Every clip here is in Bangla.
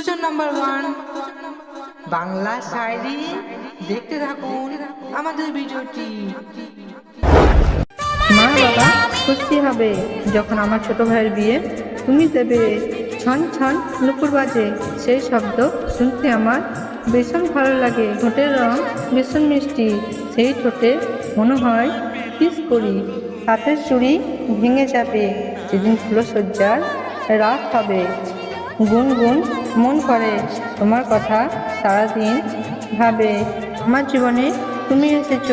সুজন নাম্বার ওয়ান বাংলা শায়রি, দেখতে থাকুন আমাদের ভিডিওটি। মা বাবা, খুশি হবে যখন আমার ছোট ভাইয়ের বিয়ে। তুমি দেবে ছন ছন নুপুর বাজে। সেই শব্দ শুনতে আমার ভীষণ ভালো লাগে। ঠোঁটের রং ভীষণ মিষ্টি। সেই ঠোঁটে মনে হয় কিস করি। হাতের চুড়ি ভেঙে যাবে। যেদিন ফুলসজ্জার রাত হবে। গুনগুন মন করে তোমার কথা সারাদিন ভাবে। আমার জীবনে তুমি এসেছ।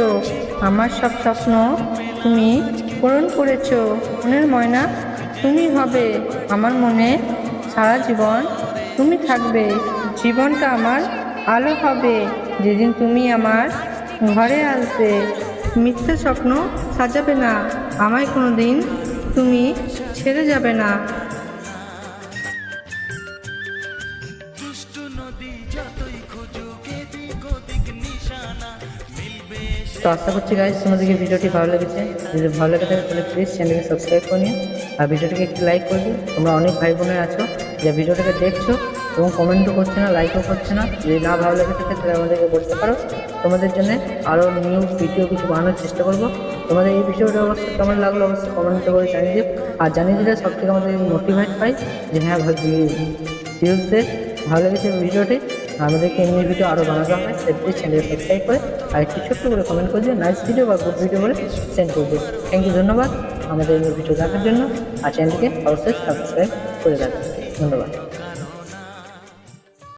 আমার সব স্বপ্ন তুমি পূরণ করেছ। মনের ময়না তুমি হবে। আমার মনে সারা জীবন তুমি থাকবে। জীবনটা আমার আলো হবে। যেদিন তুমি আমার ঘরে আসবে। মিথ্যে স্বপ্ন সাজাবে না। আমায় কোনো দিন তুমি ছেড়ে যাবে না। তো আশা করছি গাইজ তোমাদেরকে ভিডিওটি ভালো লেগেছে? যদি ভালো লেগে থাকে, তাহলে প্লিজ চ্যানেলকে সাবস্ক্রাইব করে নিও। আর ভিডিওটিকে একটু লাইক করে দিও। তোমরা অনেক ভাই বোনের আছো যে ভিডিওটাকে দেখছ এবং কমেন্টও করছে না লাইকও করছে না। যদি না ভালো লেগে থাকে, তাহলে আমাদেরকে বলতে পারো। তোমাদের জন্য আরও নিউ ভিডিও কিছু বানানোর চেষ্টা করব। তোমাদের এই ভিডিওটা অবশ্যই কেমন লাগল, অবশ্যই কমেন্টে করে জানিয়ে দিও। আর জানিয়ে দিলে সব থেকে আমাদের মোটিভেট পাই যে হ্যাঁ ভিউজদের ভালো লেগেছে ভিডিওটি আমাদেরকে এমনি ভিডিও আরও বানাতে হবে সেটি চ্যানেল সাবস্ক্রাইব করে আর একটি ছোট্ট করে কমেন্ট করে নাইস ভিডিও বা গুড ভিডিও বলে সেন্ড করে থ্যাংক ইউ ধন্যবাদ। আমাদের ভিডিও দেখার জন্য আর চ্যানেলটিকে অবশ্যই সাবস্ক্রাইব করে রাখবেন ধন্যবাদ।